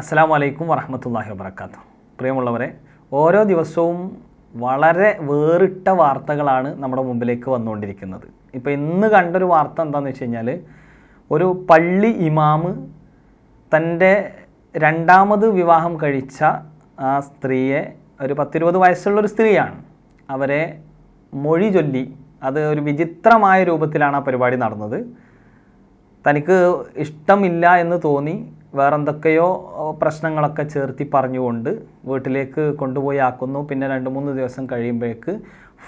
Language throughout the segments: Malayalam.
അസ്സാം വലൈക്കും വറഹമത്തല്ലാഹി വബർക്കാത്തു പ്രിയമുള്ളവരെ ഓരോ ദിവസവും വളരെ വേറിട്ട വാർത്തകളാണ് നമ്മുടെ മുമ്പിലേക്ക് വന്നുകൊണ്ടിരിക്കുന്നത്. ഇപ്പോൾ ഇന്ന് കണ്ടൊരു വാർത്ത എന്താണെന്ന് വെച്ച് കഴിഞ്ഞാൽ ഒരു പള്ളി ഇമാമ് തന്റെ രണ്ടാമത് വിവാഹം കഴിച്ച ആ സ്ത്രീയെ ഒരു പത്തിരുപത് വയസ്സുള്ളൊരു സ്ത്രീയാണ്. അവരെ മൊഴി ചൊല്ലി അത് ഒരു വിചിത്രമായ രൂപത്തിലാണ് ആ പരിപാടി നടന്നത്. തനിക്ക് ഇഷ്ടമില്ല എന്ന് തോന്നി വേറെന്തൊക്കെയോ പ്രശ്നങ്ങളൊക്കെ ചേർത്തി പറഞ്ഞുകൊണ്ട് വീട്ടിലേക്ക് കൊണ്ടുപോയി ആക്കുന്നു. പിന്നെ രണ്ട് മൂന്ന് ദിവസം കഴിയുമ്പോഴേക്ക്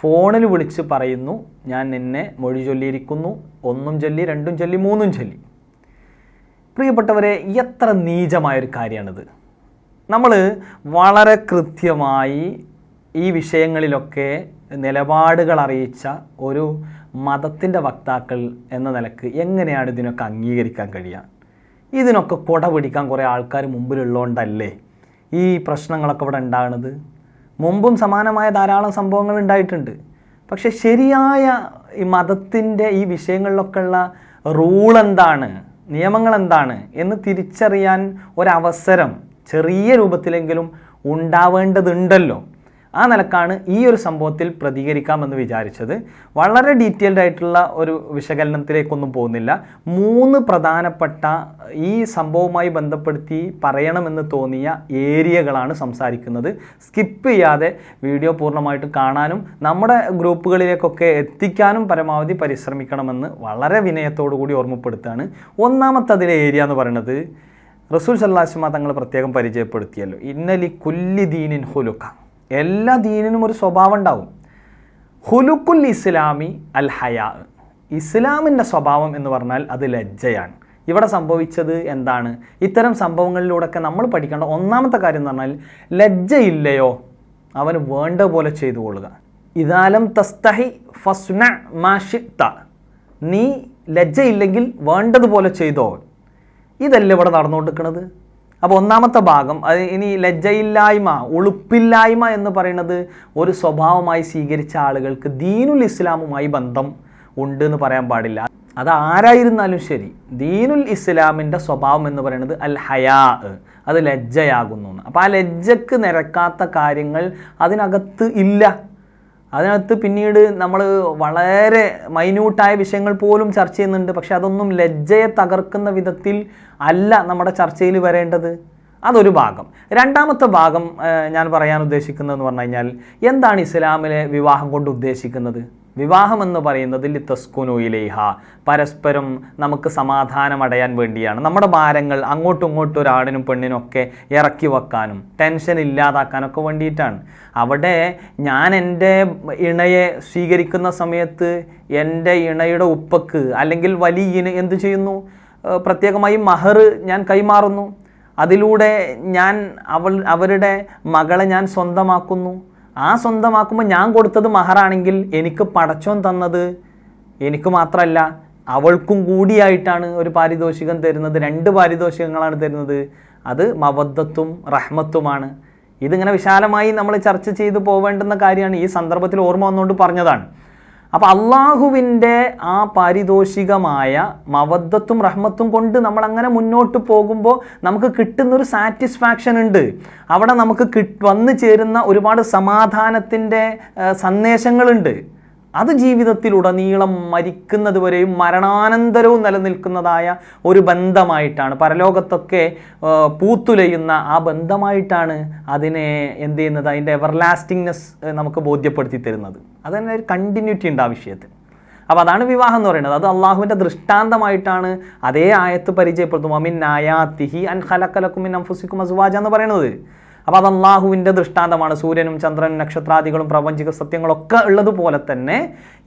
ഫോണിൽ വിളിച്ച് പറയുന്നു ഞാൻ നിന്നെ മൊഴി ചൊല്ലിയിരിക്കുന്നു. ഒന്നും ചൊല്ലി രണ്ടും ചൊല്ലി മൂന്നും ചൊല്ലി. പ്രിയപ്പെട്ടവരെ എത്ര നീചമായൊരു കാര്യമാണിത്. നമ്മൾ വളരെ കൃത്യമായി ഈ വിഷയങ്ങളിലൊക്കെ നിലപാടുകൾ അറിയിച്ച ഒരു മതത്തിന്റെ വക്താക്കൾ എന്ന നിലയ്ക്ക് എങ്ങനെയാണ് ഇതിനൊക്കെ അംഗീകരിക്കാൻ കഴിയുക? ഇതിനൊക്കെ കുട പിടിക്കാൻ കുറേ ആൾക്കാർ മുമ്പിലുള്ളതുകൊണ്ടല്ലേ ഈ പ്രശ്നങ്ങളൊക്കെ ഇവിടെ ഉണ്ടാകുന്നത് മുമ്പും സമാനമായ ധാരാളം സംഭവങ്ങൾ ഉണ്ടായിട്ടുണ്ട്. പക്ഷെ ശരിയായ ഈ മതത്തിന്റെ ഈ വിഷയങ്ങളിലൊക്കെ ഉള്ള റൂൾ എന്താണ്? നിയമങ്ങൾ എന്താണ്? എന്ന് തിരിച്ചറിയാൻ ഒരവസരം ചെറിയ രൂപത്തിലെങ്കിലും ഉണ്ടാവേണ്ടതുണ്ടല്ലോ. ആ നിലക്കാണ് ഈ ഒരു സംഭവത്തിൽ പ്രതികരിക്കാമെന്ന് വിചാരിച്ചത്. വളരെ ഡീറ്റെയിൽഡ് ആയിട്ടുള്ള ഒരു വിശകലനത്തിലേക്കൊന്നും പോകുന്നില്ല. മൂന്ന് പ്രധാനപ്പെട്ട ഈ സംഭവവുമായി ബന്ധപ്പെടുത്തി പറയണമെന്ന് തോന്നിയ ഏരിയകളാണ് സംസാരിക്കുന്നത്. സ്കിപ്പ് ചെയ്യാതെ വീഡിയോ പൂർണമായിട്ട് കാണാനും നമ്മുടെ ഗ്രൂപ്പുകളിലേക്കൊക്കെ എത്തിക്കാനും പരമാവധി പരിശ്രമിക്കണമെന്ന് വളരെ വിനയത്തോടു കൂടി ഓർമ്മപ്പെടുത്തുകയാണ്. ഒന്നാമത്തതിലെ ഏരിയ എന്ന് പറയുന്നത് റസൂൽ സല്ലാസ്മ തങ്ങൾ പ്രത്യേകം പരിചയപ്പെടുത്തിയല്ലോ. ഇന്നലി കുല്ലി ദീനിൻ ഹുലുക്ക. എല്ലാ ദീനിനും ഒരു സ്വഭാവം ഉണ്ടാവും. ഹുലുക്കുൽ ഇസ്ലാമി അൽ ഹയാ. ഇസ്ലാമിന്റെ സ്വഭാവം എന്ന് പറഞ്ഞാൽ അത് ലജ്ജയാണ്. ഇവിടെ സംഭവിച്ചത് എന്താണ്? ഇത്തരം സംഭവങ്ങളിലൂടെയൊക്കെ നമ്മൾ പഠിക്കേണ്ട ഒന്നാമത്തെ കാര്യം എന്ന് പറഞ്ഞാൽ ലജ്ജയില്ലയോ? അവന് വേണ്ട പോലെ ചെയ്തു കൊള്ളുക. ഇതാലം തസ്തഹി ഫസ്ന മാഷിത്ത നീ ലജ്ജയില്ലെങ്കിൽ വേണ്ടതുപോലെ ചെയ്തോ? ഇതല്ലേ ഇവിടെ നടന്നുകൊണ്ടിരിക്കുന്നത്? അപ്പോൾ ഒന്നാമത്തെ ഭാഗം അത് ഇനി ലജ്ജയില്ലായ്മ ഒളുപ്പില്ലായ്മ എന്ന് പറയുന്നത് ഒരു സ്വഭാവമായി സ്വീകരിച്ച ആളുകൾക്ക് ദീനുൽ ഇസ്ലാമുമായി ബന്ധം ഉണ്ട് എന്ന് പറയാൻ പാടില്ല അത് ആരായിരുന്നാലും ശരി ദീനുൽ ഇസ്ലാമിന്റെ സ്വഭാവം എന്ന് പറയുന്നത് അൽ ഹയാ അത് ലജ്ജയാകുന്നു. അപ്പോൾ ആ ലജ്ജക്ക് നിരക്കാത്ത കാര്യങ്ങൾ അതിനകത്ത് ഇല്ല അതിനകത്ത് പിന്നീട് നമ്മൾ വളരെ മൈന്യൂട്ടായ വിഷയങ്ങൾ പോലും ചർച്ച ചെയ്യുന്നുണ്ട്. പക്ഷെ അതൊന്നും ലജ്ജയെ തകർക്കുന്ന വിധത്തിൽ അല്ല നമ്മുടെ ചർച്ചയിൽ വരേണ്ടത്. അതൊരു ഭാഗം. രണ്ടാമത്തെ ഭാഗം ഞാൻ പറയാൻ ഉദ്ദേശിക്കുന്നതെന്ന് പറഞ്ഞു കഴിഞ്ഞാൽ എന്താണ് ഇസ്ലാമിലെ വിവാഹം കൊണ്ട് ഉദ്ദേശിക്കുന്നത്? വിവാഹം എന്ന് പറയുന്നത് ലിത്തസ്കുനുയിലേഹ പരസ്പരം നമുക്ക് സമാധാനമടയാൻ വേണ്ടിയാണ്. നമ്മുടെ ഭാരങ്ങൾ അങ്ങോട്ടും ഇങ്ങോട്ടും ഒരാണിനും പെണ്ണിനും ഒക്കെ ഇറക്കി വെക്കാനും ടെൻഷൻ ഇല്ലാതാക്കാനൊക്കെ വേണ്ടിയിട്ടാണ്. അവിടെ ഞാൻ എന്റെ ഇണയെ സ്വീകരിക്കുന്ന സമയത്ത് എന്റെ ഇണയുടെ ഉപ്പക്ക് അല്ലെങ്കിൽ വലിയന് എന്തു ചെയ്യുന്നു? പ്രത്യേകമായി മഹർ ഞാൻ കൈമാറുന്നു. അതിലൂടെ ഞാൻ അവൾ അവരുടെ മകളെ ഞാൻ സ്വന്തമാക്കുന്നു. ആ സ്വന്തമാക്കുമ്പോൾ ഞാൻ കൊടുത്തത് മഹറാണെങ്കിൽ എനിക്ക് പടച്ചോൻ തന്നത്. എനിക്ക് മാത്രമല്ല അവൾക്കും കൂടിയായിട്ടാണ് ഒരു പാരിതോഷികം തരുന്നത്. രണ്ട് പാരിതോഷികങ്ങളാണ് തരുന്നത്. അത് മവദ്ദത്തും റഹ്മത്തുമാണ്. ഇതിങ്ങനെ വിശാലമായി നമ്മൾ ചർച്ച ചെയ്തു പോവേണ്ടുന്ന കാര്യമാണ് ഈ സന്ദർഭത്തിൽ ഓർമ്മ വന്നുകൊണ്ട് പറഞ്ഞതാണ്. അപ്പോൾ അള്ളാഹുവിന്റെ ആ പാരിതോഷികമായ മവദ്ദത്തും റഹ്മത്തും കൊണ്ട് നമ്മൾ അങ്ങനെ മുന്നോട്ട് പോകുമ്പോൾ നമുക്ക് കിട്ടുന്നൊരു സാറ്റിസ്ഫാക്ഷൻ ഉണ്ട്. അവിടെ നമുക്ക് വന്നു ചേരുന്ന ഒരുപാട് സമാധാനത്തിന്റെ സന്ദേശങ്ങളുണ്ട്. അത് ജീവിതത്തിലുടനീളം മരിക്കുന്നത് വരെയും മരണാനന്തരവും നിലനിൽക്കുന്നതായ ഒരു ബന്ധമായിട്ടാണ്. പരലോകത്തൊക്കെ പൂത്തുലയുന്ന ആ ബന്ധമായിട്ടാണ് അതിനെ എന്ത് ചെയ്യുന്നത്? അതിന്റെ എവർലാസ്റ്റിങ്നെസ് നമുക്ക് ബോധ്യപ്പെടുത്തി തരുന്നത്. അത് തന്നെ ഒരു കണ്ടിന്യൂറ്റി ഉണ്ട് ആ വിഷയത്തിൽ. അപ്പോൾ അതാണ് വിവാഹം എന്ന് പറയുന്നത്. അത് അള്ളാഹുവിന്റെ ദൃഷ്ടാന്തമായിട്ടാണ് അതേ ആയത്ത് പരിചയപ്പെടുത്തും അമിൻ നായാത്തിഹി അൻ ഹലക്കലക്കുമിൻ അംഫുസിക്കും അസുവാജ എന്ന് പറയുന്നത്. അപ്പോൾ അത് അള്ളാഹുവിന്റെ ദൃഷ്ടാന്തമാണ്. സൂര്യനും ചന്ദ്രനും നക്ഷത്രാദികളും പ്രപഞ്ചിക സത്യങ്ങളൊക്കെ ഉള്ളതുപോലെ തന്നെ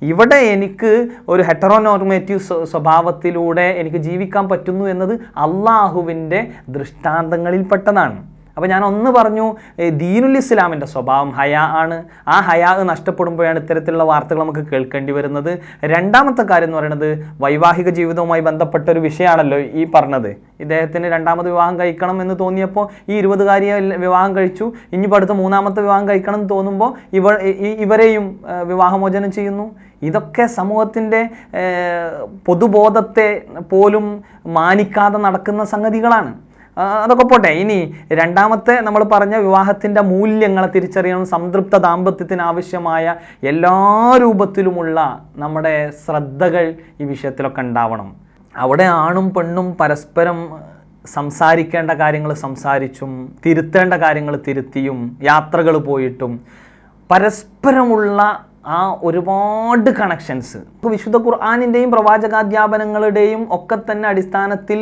ഇവിടെ എനിക്ക് ഒരു ഹെറ്ററോനോർമേറ്റീവ് സ്വഭാവത്തിലൂടെ എനിക്ക് ജീവിക്കാൻ പറ്റുന്നു എന്നത് അള്ളാഹുവിന്റെ ദൃഷ്ടാന്തങ്ങളിൽപ്പെട്ടതാണ്. അപ്പോൾ ഞാൻ ഒന്ന് പറഞ്ഞു ദീനുൽ ഇസ്ലാമിന്റെ സ്വഭാവം ഹയാ ആണ്. ആ ഹയാ നഷ്ടപ്പെടുമ്പോഴാണ് ഇത്തരത്തിലുള്ള വാർത്തകൾ നമുക്ക് കേൾക്കേണ്ടി വരുന്നത്. രണ്ടാമത്തെ കാര്യം എന്ന് പറയുന്നത് വൈവാഹിക ജീവിതവുമായി ബന്ധപ്പെട്ട ഒരു വിഷയമാണല്ലോ ഈ പറഞ്ഞത്. ഇദ്ദേഹത്തിന് രണ്ടാമത് വിവാഹം കഴിക്കണം എന്ന് തോന്നിയപ്പോൾ ഈ ഇരുപതുകാരിയെ വിവാഹം കഴിച്ചു. ഇനിയിപ്പോൾ അടുത്ത മൂന്നാമത്തെ വിവാഹം കഴിക്കണം എന്ന് തോന്നുമ്പോൾ ഇവ ഇവരെയും വിവാഹമോചനം ചെയ്യുന്നു. ഇതൊക്കെ സമൂഹത്തിന്റെ പൊതുബോധത്തെ പോലും മാനിക്കാതെ നടക്കുന്ന സംഗതികളാണ്. അതൊക്കെ പോട്ടെ. ഇനി രണ്ടാമത്തെ നമ്മൾ പറഞ്ഞ വിവാഹത്തിന്റെ മൂല്യങ്ങളെ തിരിച്ചറിയണം സംതൃപ്ത ദാമ്പത്യത്തിന് ആവശ്യമായ എല്ലാ രൂപത്തിലുമുള്ള നമ്മുടെ ശ്രദ്ധകൾ ഈ വിഷയത്തിലൊക്കെ ഉണ്ടാവണം. അവിടെ ആണും പെണ്ണും പരസ്പരം സംസാരിക്കേണ്ട കാര്യങ്ങൾ സംസാരിച്ചും തിരുത്തേണ്ട കാര്യങ്ങൾ തിരുത്തിയും യാത്രകൾ പോയിട്ടും പരസ്പരമുള്ള ആ ഒരുപാട് കണക്ഷൻസ് വിശുദ്ധ ഖുർആാനിന്റെയും പ്രവാചകാധ്യാപനങ്ങളുടെയും ഒക്കെ തന്നെ അടിസ്ഥാനത്തിൽ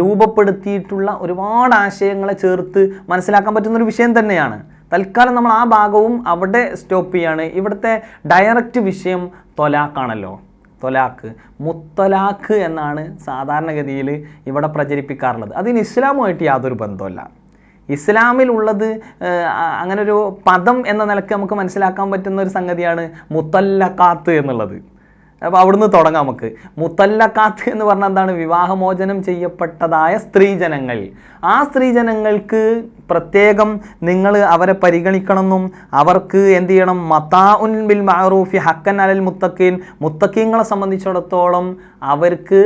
രൂപപ്പെടുത്തിയിട്ടുള്ള ഒരുപാട് ആശയങ്ങളെ ചേർത്ത് മനസ്സിലാക്കാൻ പറ്റുന്ന ഒരു വിഷയം തന്നെയാണ്. തൽക്കാലം നമ്മൾ ആ ഭാഗവും അവിടെ സ്റ്റോപ്പ് ചെയ്യാണ്. ഇവിടുത്തെ ഡയറക്റ്റ് വിഷയം തൊലാക്കാണല്ലോ. തൊലാക്ക്. മുത്തലാക്ക് എന്നാണ് സാധാരണഗതിയിൽ ഇവിടെ പ്രചരിപ്പിക്കാറുള്ളത്. അതിന് ഇസ്ലാമുമായിട്ട് യാതൊരു ബന്ധമല്ല ഇസ്ലാമിലുള്ളത് അങ്ങനെ ഒരു പദം എന്ന നിലയ്ക്ക് നമുക്ക് മനസ്സിലാക്കാൻ പറ്റുന്ന ഒരു സംഗതിയാണ് മുത്തല്ലക്കാത്ത് എന്നുള്ളത്. അപ്പോൾ അവിടുന്ന് തുടങ്ങാം നമുക്ക്. മുത്തല്ലക്കാത്ത് എന്ന് പറഞ്ഞാൽ എന്താണ്? വിവാഹമോചനം ചെയ്യപ്പെട്ടതായ സ്ത്രീജനങ്ങൾ. ആ സ്ത്രീജനങ്ങൾക്ക് പ്രത്യേകം നിങ്ങൾ അവരെ പരിഗണിക്കണമെന്നും അവർക്ക് എന്ത് ചെയ്യണം? മത്താ ഉൻ ബിൽ മഅറൂഫി ഹക്കൻ അലൽ മുത്തക്കീൻ മുത്തക്കീങ്ങളെ സംബന്ധിച്ചിടത്തോളം അവർക്ക്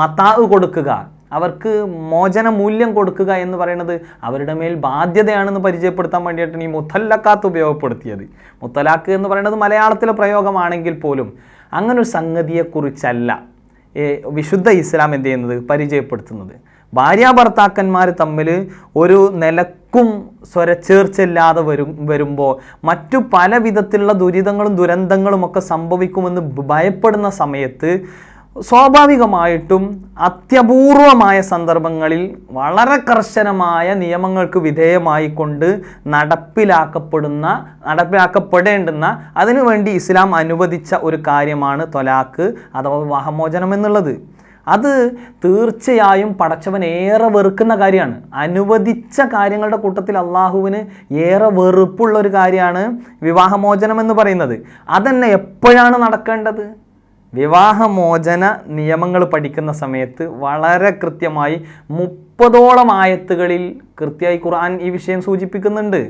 മത്താ കൊടുക്കുക. അവർക്ക് മോചന മൂല്യം കൊടുക്കുക എന്ന് പറയുന്നത് അവരുടെ മേൽ ബാധ്യതയാണെന്ന് പരിചയപ്പെടുത്താൻ വേണ്ടിയിട്ടാണ് ഈ മുത്തല്ലക്കാത്ത് ഉപയോഗപ്പെടുത്തിയത്. മുത്തലാക്ക് എന്ന് പറയുന്നത് മലയാളത്തിലെ പ്രയോഗമാണെങ്കിൽ പോലും അങ്ങനൊരു സംഗതിയെക്കുറിച്ചല്ല വിശുദ്ധ ഇസ്ലാം എന്ത് ചെയ്യുന്നത്? പരിചയപ്പെടുത്തുന്നത്. ഭാര്യ ഭർത്താക്കന്മാർ തമ്മിൽ ഒരു നിലക്കും സ്വരച്ചേർച്ചയില്ലാതെ വരും വരുമ്പോൾ മറ്റു പല വിധത്തിലുള്ള ദുരിതങ്ങളും ദുരന്തങ്ങളും ഒക്കെ സംഭവിക്കുമെന്ന് ഭയപ്പെടുന്ന സമയത്ത് സ്വാഭാവികമായിട്ടും അത്യപൂർവമായ സന്ദർഭങ്ങളിൽ വളരെ കർശനമായ നിയമങ്ങൾക്ക് വിധേയമായിക്കൊണ്ട് നടപ്പിലാക്കപ്പെടുന്ന നടപ്പിലാക്കപ്പെടേണ്ടുന്ന അതിനുവേണ്ടി ഇസ്ലാം അനുവദിച്ച ഒരു കാര്യമാണ് തൊലാക്ക് അഥവാ വിവാഹമോചനം എന്നുള്ളത്. അത് തീർച്ചയായും പടച്ചവൻ ഏറെ വെറുക്കുന്ന കാര്യമാണ്. അനുവദിച്ച കാര്യങ്ങളുടെ കൂട്ടത്തിൽ അള്ളാഹുവിന് ഏറെ വെറുപ്പുള്ള ഒരു കാര്യമാണ് വിവാഹമോചനം എന്ന് പറയുന്നത്. അതന്നെ എപ്പോഴാണ് നടക്കേണ്ടത്? വിവാഹമോചന നിയമങ്ങൾ പഠിക്കുന്ന സമയത്ത് വളരെ കൃത്യമായി മുപ്പതോളം ആയത്തുകളിൽ കൃത്യമായി ഖുർആൻ ഈ വിഷയം സൂചിപ്പിക്കുന്നുണ്ട്.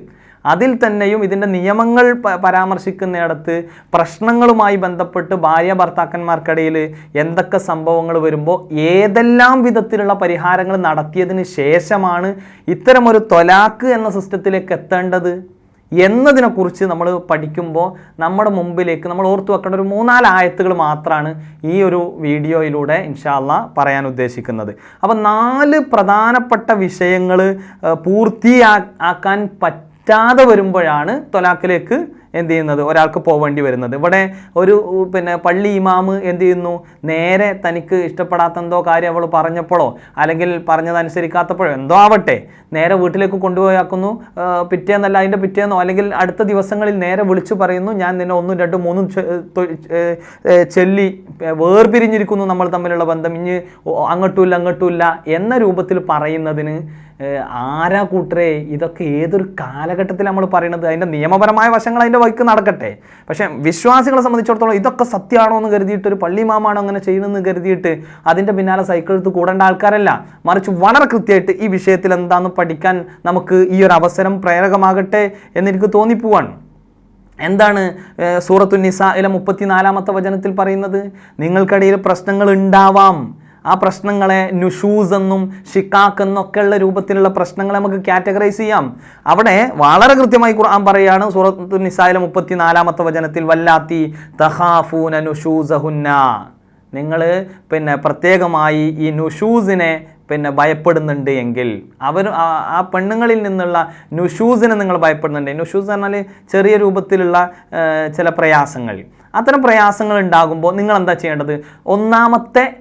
അതിൽ തന്നെയും ഇതിന്റെ നിയമങ്ങൾ പരാമർശിക്കുന്നിടത്ത് പ്രശ്നങ്ങളുമായി ബന്ധപ്പെട്ട് ഭാര്യ ഭർത്താക്കന്മാർക്കിടയിൽ എന്തൊക്കെ സംഭവങ്ങൾ വരുമ്പോൾ ഏതെല്ലാം വിധത്തിലുള്ള പരിഹാരങ്ങൾ നടത്തിയതിന് ശേഷമാണ് ഇത്തരമൊരു തൊലാക്ക് എന്ന സിസ്റ്റത്തിലേക്ക് എത്തേണ്ടത്? എന്നതിനെക്കുറിച്ച് നമ്മൾ പഠിക്കുമ്പോൾ നമ്മുടെ മുമ്പിലേക്ക് നമ്മൾ ഓർത്തു വെക്കേണ്ട ഒരു മൂന്നാൽ ആയത്തുകൾ മാത്രമാണ് ഈ ഒരു വീഡിയോയിലൂടെ ഇൻഷാല്ല പറയാൻ ഉദ്ദേശിക്കുന്നത്. അപ്പം നാല് പ്രധാനപ്പെട്ട വിഷയങ്ങൾ പൂർത്തിയാക്കാൻ പറ്റാതെ വരുമ്പോഴാണ് തൊലാക്കിലേക്ക് എന്ത് ചെയ്യുന്നത്? ഒരാൾക്ക് പോവേണ്ടി വരുന്നത്. ഇവിടെ ഒരു പിന്നെ പള്ളി ഇമാമ് എന്ത് ചെയ്യുന്നു? നേരെ തനിക്ക് ഇഷ്ടപ്പെടാത്ത എന്തോ കാര്യം അവൾ പറഞ്ഞപ്പോഴോ അല്ലെങ്കിൽ പറഞ്ഞതനുസരിക്കാത്തപ്പോഴോ എന്തോ ആവട്ടെ നേരെ വീട്ടിലേക്ക് കൊണ്ടുപോയാക്കുന്നു. പിറ്റേന്നല്ല അതിന്റെ പിറ്റേന്നോ അല്ലെങ്കിൽ അടുത്ത ദിവസങ്ങളിൽ നേരെ വിളിച്ചു പറയുന്നു ഞാൻ നിന്നെ ഒന്നും രണ്ടും മൂന്നും ചെല്ലി വേർപിരിഞ്ഞിരിക്കുന്നു നമ്മൾ തമ്മിലുള്ള ബന്ധം. ഇനി അങ്ങോട്ടുമില്ല അങ്ങോട്ടുമില്ല എന്ന രൂപത്തിൽ പറയുന്നതിന് ആരാ കൂട്ടരെ? ഇതൊക്കെ ഏതൊരു കാലഘട്ടത്തിൽ നമ്മൾ പറയുന്നത് അതിന്റെ നിയമപരമായ വശങ്ങൾ അതിന്റെ വഴിക്ക് നടക്കട്ടെ. പക്ഷേ വിശ്വാസികളെ സംബന്ധിച്ചിടത്തോളം ഇതൊക്കെ സത്യമാണോ എന്ന് കരുതിയിട്ട് ഒരു പള്ളി മാമാണോ അങ്ങനെ ചെയ്യുന്നതെന്ന് കരുതിയിട്ട് അതിന്റെ പിന്നാലെ സൈക്കിൾ എടുത്ത് കൂടേണ്ട ആൾക്കാരല്ല. മറിച്ച് വളരെ കൃത്യമായിട്ട് ഈ വിഷയത്തിൽ എന്താണെന്ന് പഠിക്കാൻ നമുക്ക് ഈ ഒരു അവസരം പ്രേരകമാകട്ടെ എന്നെനിക്ക് തോന്നിപ്പോവാണ്. എന്താണ് സൂറത്തു ഇല മുപ്പത്തിനാലാമത്തെ വചനത്തിൽ പറയുന്നത്? നിങ്ങൾക്കിടയിൽ പ്രശ്നങ്ങൾ ഉണ്ടാവാം. ആ പ്രശ്നങ്ങളെ നുഷൂസ് എന്നും ഷിക്കാക്ക് എന്നൊക്കെ ഉള്ള രൂപത്തിലുള്ള പ്രശ്നങ്ങളെ നമുക്ക് കാറ്റഗറൈസ് ചെയ്യാം. അവിടെ വളരെ കൃത്യമായി ഖുർആൻ പറയാണ് സൂറത്തു നിസായിലെ മുപ്പത്തി നാലാമത്തെ വചനത്തിൽ വല്ലാത്തി തഹാഫൂന നുഷൂസഹുന്ന. നിങ്ങൾ പിന്നെ പ്രത്യേകമായി ഈ നുഷൂസിനെ പിന്നെ ഭയപ്പെടുന്നുണ്ട് എങ്കിൽ അവർ ആ- പെണ്ണുങ്ങളിൽ നിന്നുള്ള നുഷൂസിനെ നിങ്ങൾ ഭയപ്പെടുന്നുണ്ട്. നുഷൂസ് പറഞ്ഞാൽ ചെറിയ രൂപത്തിലുള്ള ചില പ്രയാസങ്ങൾ. അത്തരം പ്രയാസങ്ങൾ ഉണ്ടാകുമ്പോൾ നിങ്ങൾ എന്താ ചെയ്യേണ്ടത്? ഒന്നാമത്തെ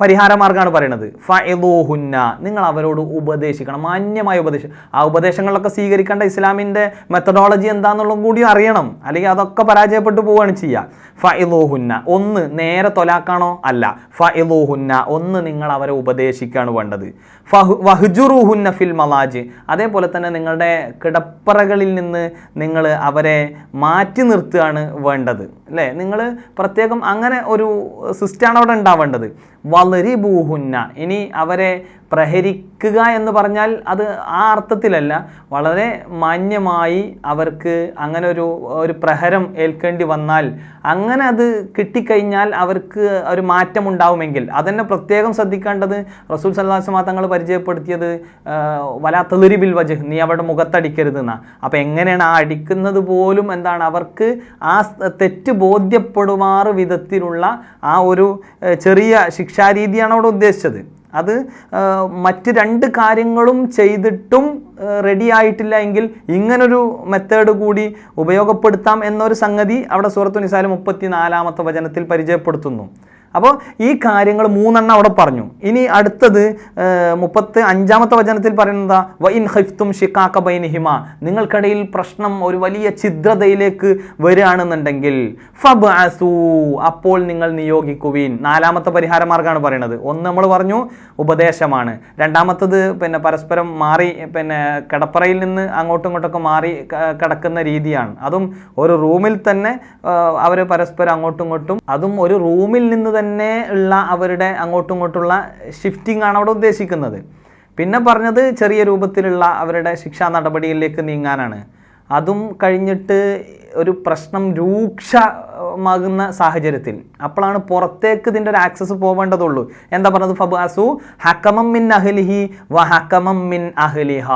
പരിഹാര മാർഗമാണ് പറയുന്നത്. ഫൈദോഹുന്ന നിങ്ങൾ അവരോട് ഉപദേശിക്കണം. മാന്യമായ ഉപദേശം. ആ ഉപദേശങ്ങളൊക്കെ സ്വീകരിക്കേണ്ട ഇസ്ലാമിന്റെ മെത്തഡോളജി എന്താണെന്നുള്ളതും കൂടി അറിയണം. അല്ലെങ്കിൽ അതൊക്കെ പരാജയപ്പെട്ടു പോവുകയാണ് ചെയ്യുക. ഫൈദോഹുന്ന ഒന്ന് നേരെ തൊലാക്കാണോ? അല്ല. ഫൈദോഹുന്ന ഒന്ന് നിങ്ങൾ അവരെ ഉപദേശിക്കുകയാണ് വേണ്ടത്. വഹ്ജുറുഹുന്ന ഫിൽ മലാജ് അതേപോലെ തന്നെ നിങ്ങളുടെ കിടപ്പറകളിൽ നിന്ന് നിങ്ങൾ അവരെ മാറ്റി നിർത്തുകയാണ് വേണ്ടത്. അല്ലേ? നിങ്ങൾ പ്രത്യേകം അങ്ങനെ ഒരു സിസ്റ്റാണ് അവിടെ ഉണ്ടാവേണ്ടത്. വളരിബൂഹുന്ന ഇനി അവരെ പ്രഹരിക്കുക എന്ന് പറഞ്ഞാൽ അത് ആ അർത്ഥത്തിലല്ല. വളരെ മാന്യമായി അവർക്ക് അങ്ങനെ ഒരു ഒരു പ്രഹരം ഏൽക്കേണ്ടി വന്നാൽ അങ്ങനെ അത് കിട്ടിക്കഴിഞ്ഞാൽ അവർക്ക് ഒരു മാറ്റം ഉണ്ടാവുമെങ്കിൽ. അതന്നെ പ്രത്യേകം ശ്രദ്ധിക്കേണ്ടത് റസൂൽ സല്ലാസ്മാ തങ്ങൾ പരിചയപ്പെടുത്തിയത് വലാ തെളിരിബിൽ വജഹ് നീ അവിടെ മുഖത്തടിക്കരുത് എന്നാ അപ്പം എങ്ങനെയാണ് ആ അടിക്കുന്നത് പോലും എന്താണ് അവർക്ക് ആ തെറ്റ് ബോധ്യപ്പെടുമാറ് വിധത്തിലുള്ള ആ ഒരു ചെറിയ ശിക്ഷാരീതിയാണ് അവിടെ ഉദ്ദേശിച്ചത്. അത് മറ്റ് രണ്ട് കാര്യങ്ങളും ചെയ്തിട്ടും റെഡി ആയിട്ടില്ല എങ്കിൽ ഇങ്ങനൊരു മെത്തേഡ് കൂടി ഉപയോഗപ്പെടുത്താം എന്നൊരു സംഗതി അവിടെ സൂറത്തു നിസാൽ മുപ്പത്തി നാലാമത്തെ വചനത്തിൽ പരിചയപ്പെടുത്തുന്നു. അപ്പോൾ ഈ കാര്യങ്ങൾ മൂന്നെണ്ണം അവിടെ പറഞ്ഞു. ഇനി അടുത്തത് മുപ്പത്തി അഞ്ചാമത്തെ വചനത്തിൽ പറയുന്നത് വ ഇൻ ഹൈഫ്തും ഷിക്കാക്ക ബൈനിഹിമ. നിങ്ങൾക്കിടയിൽ പ്രശ്നം ഒരു വലിയ ഛിദ്രതയിലേക്ക് വരികയാണെന്നുണ്ടെങ്കിൽ ഫബ് അപ്പോൾ നിങ്ങൾ നിയോഗിക്കുവീൻ. നാലാമത്തെ പരിഹാര മാർഗമാണ് പറയുന്നത്. ഒന്ന് നമ്മൾ പറഞ്ഞു ഉപദേശമാണ്. രണ്ടാമത്തത് പിന്നെ പരസ്പരം മാറി പിന്നെ കിടപ്പറയിൽ നിന്ന് അങ്ങോട്ടും ഇങ്ങോട്ടൊക്കെ മാറി കിടക്കുന്ന രീതിയാണ്. അതും ഒരു റൂമിൽ തന്നെ അവർ പരസ്പരം അങ്ങോട്ടും ഇങ്ങോട്ടും അതും ഒരു റൂമിൽ നിന്ന് തന്നെ ഉള്ള അവരുടെ അങ്ങോട്ടും ഇങ്ങോട്ടുള്ള ഷിഫ്റ്റിംഗ് ആണ് അവിടെ ഉദ്ദേശിക്കുന്നത്. പിന്നെ പറഞ്ഞത് ചെറിയ രൂപത്തിലുള്ള അവരുടെ ശിക്ഷാ നടപടിയിലേക്ക് നീങ്ങാനാണ്. അതും കഴിഞ്ഞിട്ട് ഒരു പ്രശ്നം രൂക്ഷമാകുന്ന സാഹചര്യത്തിൽ. അപ്പോഴാണ് പുറത്തേക്ക് ഇതിന്റെ ഒരു ആക്സസ് പോവേണ്ടതുള്ളൂ. എന്താ പറഞ്ഞത് ഫബാസു ഹക്കമം മിൻ അഹലിഹി വ ഹക്കമം മിൻ അഹ്ലിഹ.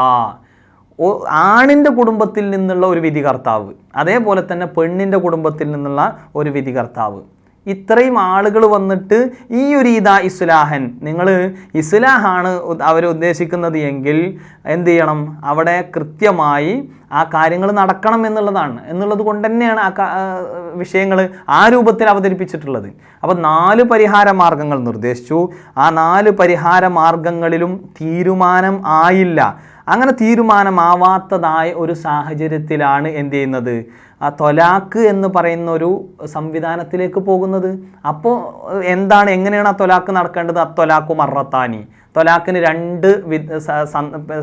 ആണിന്റെ കുടുംബത്തിൽ നിന്നുള്ള ഒരു വിധികർത്താവ്. അതേപോലെ തന്നെ പെണ്ണിന്റെ കുടുംബത്തിൽ നിന്നുള്ള ഒരു വിധികർത്താവ്. ഇത്രയും ആളുകൾ വന്നിട്ട് ഈ ഒരു ഇതാ ഇസ്ലാഹൻ. നിങ്ങൾ ഇസ്ലാഹാണ് അവർ ഉദ്ദേശിക്കുന്നത് എങ്കിൽ എന്ത് ചെയ്യണം? അവിടെ കൃത്യമായി ആ കാര്യങ്ങൾ നടക്കണം എന്നുള്ളതാണ്. എന്നുള്ളത് കൊണ്ട് തന്നെയാണ് ആ വിഷയങ്ങൾ ആ രൂപത്തിൽ അവതരിപ്പിച്ചിട്ടുള്ളത്. അപ്പോൾ നാല് പരിഹാര മാർഗങ്ങൾ നിർദ്ദേശിച്ചു. ആ നാല് പരിഹാര മാർഗങ്ങളിലും തീരുമാനം ആയില്ല. അങ്ങനെ തീരുമാനമാവാത്തതായ ഒരു സാഹചര്യത്തിലാണ് എന്ത് ചെയ്യുന്നത്? ആ തൊലാക്ക് എന്ന് പറയുന്ന ഒരു സംവിധാനത്തിലേക്ക് പോകുന്നത്. അപ്പോൾ എന്താണ് എങ്ങനെയാണ് ആ തൊലാക്ക് നടക്കേണ്ടത്? ആ തൊലാക്കു മറത്താനി. തൊലാക്കിന് രണ്ട്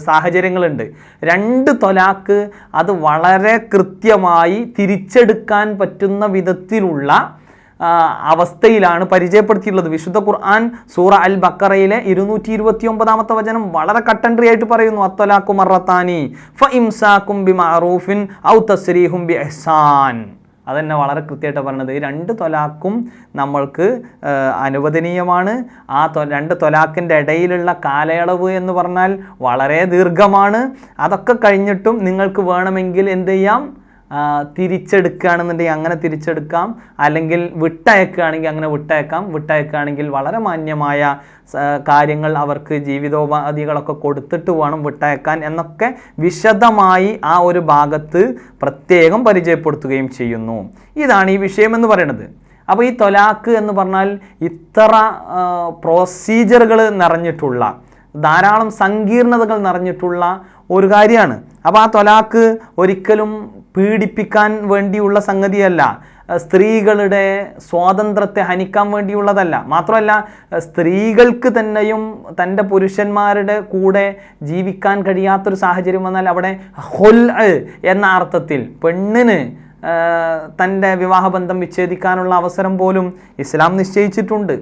സാഹചര്യങ്ങളുണ്ട്. രണ്ട് തൊലാക്ക് അത് വളരെ കൃത്യമായി തിരിച്ചെടുക്കാൻ പറ്റുന്ന വിധത്തിലുള്ള അവസ്ഥയിലാണ് പരിചയപ്പെടുത്തിയിട്ടുള്ളത്. വിശുദ്ധ ഖുർആൻ സൂറ അൽ ബക്കറയിലെ ഇരുന്നൂറ്റി ഇരുപത്തി ഒമ്പതാമത്തെ വചനം വളരെ കട്ടൻട്രി ആയിട്ട് പറയുന്നു. അത്തൊലാക്കു മറത്താനി ഫ ഇംസാക്കും ബി മറൂഫിൻ ഔ തസ്രീഹും ബി എഹ്സാൻ അതന്നെ വളരെ കൃത്യമായിട്ട് പറഞ്ഞത്. രണ്ട് തൊലാക്കും നമ്മൾക്ക് അനുവദനീയമാണ്. ആ രണ്ട് തൊലാക്കിന്റെ ഇടയിലുള്ള കാലയളവ് എന്ന് പറഞ്ഞാൽ വളരെ ദീർഘമാണ്. അതൊക്കെ കഴിഞ്ഞിട്ടും നിങ്ങൾക്ക് വേണമെങ്കിൽ എന്ത് ചെയ്യാം? തിരിച്ചെടുക്കുകയാണെന്നുണ്ടെങ്കിൽ അങ്ങനെ തിരിച്ചെടുക്കാം. അല്ലെങ്കിൽ വിട്ടയക്കുകയാണെങ്കിൽ അങ്ങനെ വിട്ടയക്കാം. വിട്ടയക്കുകയാണെങ്കിൽ വളരെ മാന്യമായ കാര്യങ്ങൾ അവർക്ക് ജീവിതോപാധികളൊക്കെ കൊടുത്തിട്ട് വേണം വിട്ടയക്കാൻ എന്നൊക്കെ വിശദമായി ആ ഒരു ഭാഗത്ത് പ്രത്യേകം പരിചയപ്പെടുത്തുകയും ചെയ്യുന്നു. ഇതാണ് ഈ വിഷയം എന്ന് പറയുന്നത്. അപ്പോൾ ഈ തൊലാക്ക് എന്ന് പറഞ്ഞാൽ ഇത്ര പ്രൊസീജിയറുകൾ നിറഞ്ഞിട്ടുള്ള ധാരാളം സങ്കീർണതകൾ നിറഞ്ഞിട്ടുള്ള ഒരു കാര്യമാണ്. അപ്പോൾ ആ തൊലാക്ക് ഒരിക്കലും പീഡിപ്പിക്കാൻ വേണ്ടിയുള്ള സംഗതിയല്ല. സ്ത്രീകളുടെ സ്വാതന്ത്ര്യത്തെ ഹനിക്കാൻ വേണ്ടിയുള്ളതല്ല. മാത്രമല്ല സ്ത്രീകൾക്ക് തന്നെയും തന്റെ പുരുഷന്മാരുടെ കൂടെ ജീവിക്കാൻ കഴിയാത്തൊരു സാഹചര്യം വന്നാൽ അവിടെ ഹൊൽ എന്ന അർത്ഥത്തിൽ പെണ്ണിന് തന്റെ വിവാഹബന്ധം വിച്ഛേദിക്കാനുള്ള അവസരം പോലും ഇസ്ലാം നിശ്ചയിച്ചിട്ടുണ്ട്.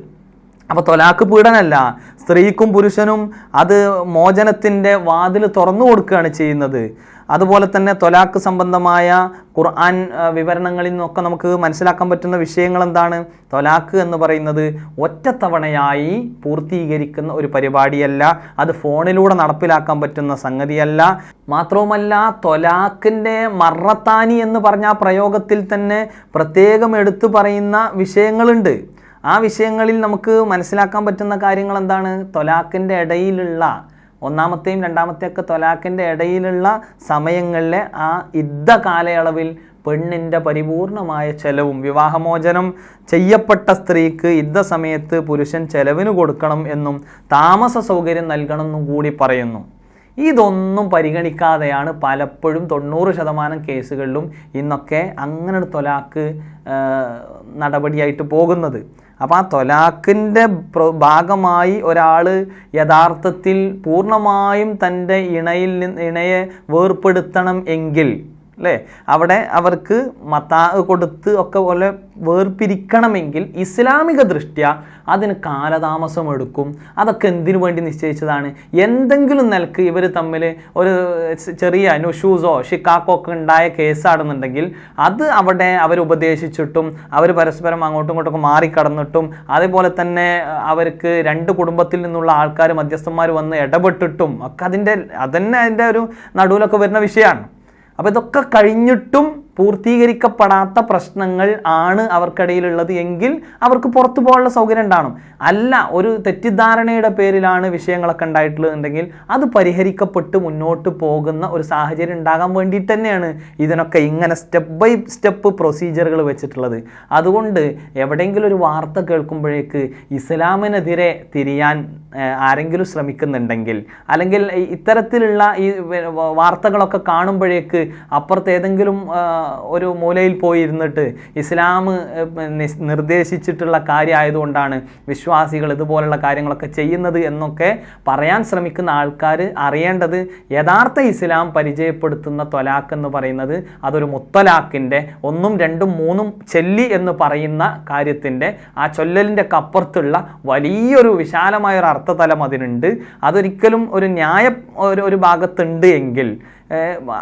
അപ്പോൾ തൊലാക്ക് പീഡനല്ല സ്ത്രീക്കും പുരുഷനും അത് മോചനത്തിന്റെ വാതിൽ തുറന്നു കൊടുക്കുകയാണ് ചെയ്യുന്നത്. അതുപോലെ തന്നെ തൊലാക്ക് സംബന്ധമായ ഖുർആൻ വിവരണങ്ങളിൽ നിന്നൊക്കെ നമുക്ക് മനസ്സിലാക്കാൻ പറ്റുന്ന വിഷയങ്ങൾ എന്താണ്? തൊലാക്ക് എന്ന് പറയുന്നത് ഒറ്റത്തവണയായി പൂർത്തീകരിക്കുന്ന ഒരു പരിപാടിയല്ല അത് ഫോണിലൂടെ നടപ്പിലാക്കാൻ പറ്റുന്ന സംഗതിയല്ല. മാത്രവുമല്ല തൊലാക്കിന്റെ മറത്താനി എന്ന് പറഞ്ഞ പ്രയോഗത്തിൽ തന്നെ പ്രത്യേകം എടുത്തു പറയുന്ന വിഷയങ്ങളുണ്ട്. ആ വിഷയങ്ങളിൽ നമുക്ക് മനസ്സിലാക്കാൻ പറ്റുന്ന കാര്യങ്ങൾ എന്താണ് തൊലാക്കിന്റെ ഇടയിലുള്ള ഒന്നാമത്തെയും രണ്ടാമത്തെയൊക്കെ തൊലാക്കിന്റെ ഇടയിലുള്ള സമയങ്ങളിലെ ആ യുദ്ധ കാലയളവിൽ പെണ്ണിന്റെ പരിപൂർണമായ ചെലവും വിവാഹമോചനം ചെയ്യപ്പെട്ട സ്ത്രീക്ക് യുദ്ധ സമയത്ത് പുരുഷൻ ചെലവിന് കൊടുക്കണം എന്നും താമസ സൗകര്യം നൽകണം എന്നും കൂടി പറയുന്നു. ഇതൊന്നും പരിഗണിക്കാതെയാണ് പലപ്പോഴും തൊണ്ണൂറ് ശതമാനം കേസുകളിലും ഇന്നൊക്കെ അങ്ങനെ തൊലാക്ക് നടപടിയായിട്ട് പോകുന്നത്. അപ്പോൾ ആ തൊലാക്കിന്റെ ഭാഗമായി ഒരാൾ യഥാർത്ഥത്തിൽ പൂർണമായും തന്റെ ഇണയിൽ നിന്ന് ഇണയെ വേർപ്പെടുത്തണം എങ്കിൽ അല്ലേ? അവിടെ അവർക്ക് മത്താ കൊടുത്ത് ഒക്കെ പോലെ വേർപിരിക്കണമെങ്കിൽ ഇസ്ലാമിക ദൃഷ്ട്യ അതിന് കാലതാമസം എടുക്കും. അതൊക്കെ എന്തിനു വേണ്ടി നിശ്ചയിച്ചതാണ്? എന്തെങ്കിലും നിലയ്ക്ക് ഇവർ തമ്മിൽ ഒരു ചെറിയ നുഷൂസോ ഷിക്കാക്കോ ഒക്കെ ഉണ്ടായ കേസാണെന്നുണ്ടെങ്കിൽ അത് അവിടെ അവർ ഉപദേശിച്ചിട്ടും അവർ പരസ്പരം അങ്ങോട്ടും ഇങ്ങോട്ടൊക്കെ മാറിക്കടന്നിട്ടും അതേപോലെ തന്നെ അവർക്ക് രണ്ട് കുടുംബത്തിൽ നിന്നുള്ള ആൾക്കാർ മധ്യസ്ഥന്മാർ വന്ന് ഇടപെട്ടിട്ടും ഒക്കെ അതിന്റെ അതന്നെ അതിന്റെ ഒരു നടുവിലൊക്കെ വരുന്ന വിഷയമാണ്. അപ്പോൾ ഇതൊക്കെ കഴിഞ്ഞിട്ടും പൂർത്തീകരിക്കപ്പെടാത്ത പ്രശ്നങ്ങൾ ആണ് അവർക്കിടയിലുള്ളത് എങ്കിൽ അവർക്ക് പുറത്തു പോകാനുള്ള സൗകര്യം ഉണ്ടാകണം അല്ല ഒരു തെറ്റിദ്ധാരണയുടെ പേരിലാണ് വിഷയങ്ങളൊക്കെ ഉണ്ടായിട്ടുള്ളതെങ്കിൽ അത് പരിഹരിക്കപ്പെട്ട് മുന്നോട്ട് പോകുന്ന ഒരു സാഹചര്യം ഉണ്ടാകാൻ വേണ്ടിയിട്ട് തന്നെയാണ് ഇതിനൊക്കെ ഇങ്ങനെ സ്റ്റെപ്പ് ബൈ സ്റ്റെപ്പ് പ്രൊസീജിയറുകൾ വെച്ചിട്ടുള്ളത്. അതുകൊണ്ട് എവിടെയെങ്കിലും ഒരു വാർത്ത കേൾക്കുമ്പോഴേക്ക് ഇസ്ലാമിനെതിരെ തിരിയാൻ ആരെങ്കിലും ശ്രമിക്കുന്നുണ്ടെങ്കിൽ അല്ലെങ്കിൽ ഇത്തരത്തിലുള്ള ഈ വാർത്തകളൊക്കെ കാണുമ്പോഴേക്ക് അപ്പുറത്ത് ഏതെങ്കിലും ഒരു മൂലയിൽ പോയി ഇരുന്നിട്ട് ഇസ്ലാം നിർദ്ദേശിച്ചിട്ടുള്ള കാര്യമായതുകൊണ്ടാണ് വിശ്വാസികൾ ഇതുപോലുള്ള കാര്യങ്ങളൊക്കെ ചെയ്യുന്നത് എന്നൊക്കെ പറയാൻ ശ്രമിക്കുന്ന ആൾക്കാർ അറിയേണ്ടത് യഥാർത്ഥ ഇസ്ലാം പരിചയപ്പെടുത്തുന്ന ത്വലാഖ് എന്ന് പറയുന്നത് അതൊരു മുത്തലാഖിന്റെ ഒന്നും രണ്ടും മൂന്നും ചെല്ലി എന്ന് പറയുന്ന കാര്യത്തിന്റെ ആ ചൊല്ലലിന്റെ കപ്പുറത്തുള്ള വലിയൊരു വിശാലമായ ഒരു അർത്ഥതലം അതിനുണ്ട്. അതൊരിക്കലും ഒരു ന്യായ ഒരു ഒരു ഭാഗത്തുണ്ട് എങ്കിൽ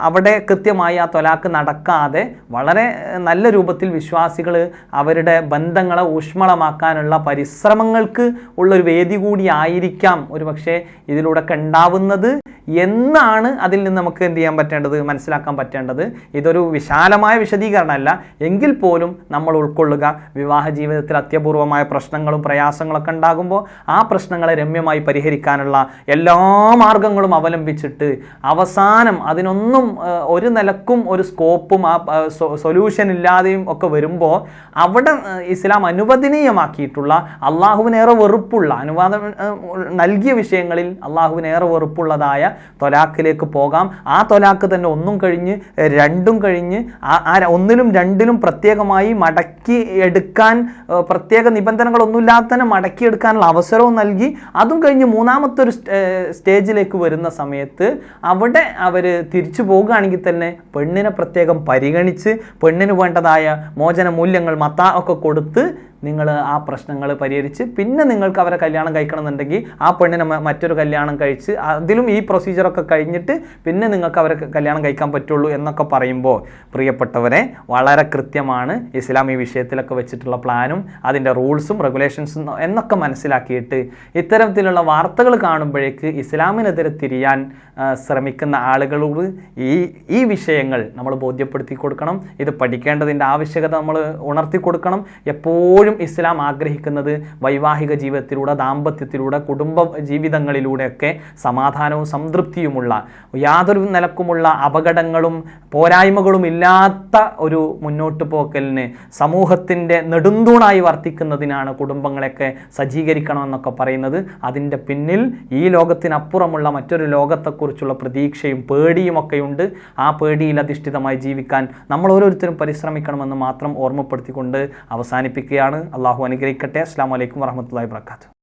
അവിടെ കൃത്യമായി ആ തൊലാക്ക് നടക്കാതെ വളരെ നല്ല രൂപത്തിൽ വിശ്വാസികൾ അവരുടെ ബന്ധങ്ങളെ ഊഷ്മളമാക്കാനുള്ള പരിശ്രമങ്ങൾക്ക് ഉള്ളൊരു വേദി കൂടി ആയിരിക്കാം ഒരു പക്ഷേ ഇതിലൂടെ കണ്ടാവുന്നത് എന്നാണ് അതിൽ നിന്ന് നമുക്ക് എന്ത് ചെയ്യാൻ പറ്റേണ്ടത് മനസ്സിലാക്കാൻ പറ്റേണ്ടത്. ഇതൊരു വിശാലമായ വിശദീകരണമല്ല. എങ്കിൽ പോലും നമ്മൾ ഉൾക്കൊള്ളുക വിവാഹ ജീവിതത്തിൽ അത്യപൂർവമായ പ്രശ്നങ്ങളും പ്രയാസങ്ങളൊക്കെ ഉണ്ടാകുമ്പോൾ ആ പ്രശ്നങ്ങളെ രമ്യമായി പരിഹരിക്കാനുള്ള എല്ലാ മാർഗങ്ങളും അവലംബിച്ചിട്ട് അവസാനം അതിനൊന്നും ഒരു നിലക്കും ഒരു സ്കോപ്പും ആ സൊല്യൂഷൻ ഇല്ലാതെയും ഒക്കെ വരുമ്പോൾ അവിടെ ഇസ്ലാം അനുവദനീയമാക്കിയിട്ടുള്ള അള്ളാഹുവിനേറെ വെറുപ്പുള്ള അനുവാദം നൽകിയ വിഷയങ്ങളിൽ അള്ളാഹുവിനേറെ വെറുപ്പുള്ളതായ തൊലാക്കിലേക്ക് പോകാം. ആ തൊലാക്ക് തന്നെ ഒന്നും കഴിഞ്ഞ് രണ്ടും കഴിഞ്ഞ് ആ- ഒന്നിലും രണ്ടിലും പ്രത്യേകമായി മടക്കി എടുക്കാൻ പ്രത്യേക നിബന്ധനകളൊന്നുമില്ലാതെ തന്നെ മടക്കിയെടുക്കാനുള്ള അവസരവും നൽകി. അതും കഴിഞ്ഞ് മൂന്നാമത്തെ ഒരു സ്റ്റേജിലേക്ക് വരുന്ന സമയത്ത് അവിടെ അവർ തിരിച്ചു പോകുകയാണെങ്കിൽ തന്നെ പെണ്ണിനെ പ്രത്യേകം പരിഗണിച്ച് പെണ്ണിന് വേണ്ടതായ മോചന മൂല്യങ്ങൾ മത്ത ഒക്കെ കൊടുത്ത് നിങ്ങൾ ആ പ്രശ്നങ്ങൾ പരിഹരിച്ച് പിന്നെ നിങ്ങൾക്ക് അവരെ കല്യാണം കഴിക്കണമെന്നുണ്ടെങ്കിൽ ആ പെണ്ണിനെ മറ്റൊരു കല്യാണം കഴിച്ച് അതിലും ഈ പ്രൊസീജിയറൊക്കെ കഴിഞ്ഞിട്ട് പിന്നെ നിങ്ങൾക്ക് അവരെ കല്യാണം കഴിക്കാൻ പറ്റുള്ളൂ എന്നൊക്കെ പറയുമ്പോൾ പ്രിയപ്പെട്ടവരെ വളരെ കൃത്യമാണ് ഇസ്ലാം ഈ വിഷയത്തിലൊക്കെ വെച്ചിട്ടുള്ള പ്ലാനും അതിന്റെ റൂൾസും റെഗുലേഷൻസും എന്നൊക്കെ മനസ്സിലാക്കിയിട്ട് ഇത്തരത്തിലുള്ള വാർത്തകൾ കാണുമ്പോഴേക്ക് ഇസ്ലാമിനെതിരെ തിരിയാൻ ശ്രമിക്കുന്ന ആളുകളോട് ഈ ഈ വിഷയങ്ങൾ നമ്മൾ ബോധ്യപ്പെടുത്തി കൊടുക്കണം. ഇത് പഠിക്കേണ്ടതിന്റെ ആവശ്യകത നമ്മൾ ഉണർത്തി കൊടുക്കണം. എപ്പോഴും ഇസ്ലാം ആഗ്രഹിക്കുന്നത് വൈവാഹിക ജീവിതത്തിലൂടെ ദാമ്പത്യത്തിലൂടെ കുടുംബ ജീവിതങ്ങളിലൂടെയൊക്കെ സമാധാനവും സംതൃപ്തിയുമുള്ള യാതൊരു നിലക്കുമുള്ള അപകടങ്ങളും പോരായ്മകളും ഇല്ലാത്ത ഒരു മുന്നോട്ട് പോക്കലിന് സമൂഹത്തിന്റെ നെടുന്തൂണായി വർത്തിക്കുന്നതിനാണ് കുടുംബങ്ങളെയൊക്കെ സജ്ജീകരിക്കണമെന്നൊക്കെ പറയുന്നത്. അതിന്റെ പിന്നിൽ ഈ ലോകത്തിനപ്പുറമുള്ള മറ്റൊരു ലോകത്തെക്കുറിച്ചുള്ള പ്രതീക്ഷയും പേടിയുമൊക്കെയുണ്ട്. ആ പേടിയിൽ അധിഷ്ഠിതമായി ജീവിക്കാൻ നമ്മൾ ഓരോരുത്തരും പരിശ്രമിക്കണമെന്ന് മാത്രം ഓർമ്മപ്പെടുത്തിക്കൊണ്ട് അവസാനിപ്പിക്കുകയാണ്. അള്ളാഹു അനുഗ്രഹിക്കട്ടെ. അസ്സാം വലൈക്കും വറഹമത്തല്ലാ വാത്തു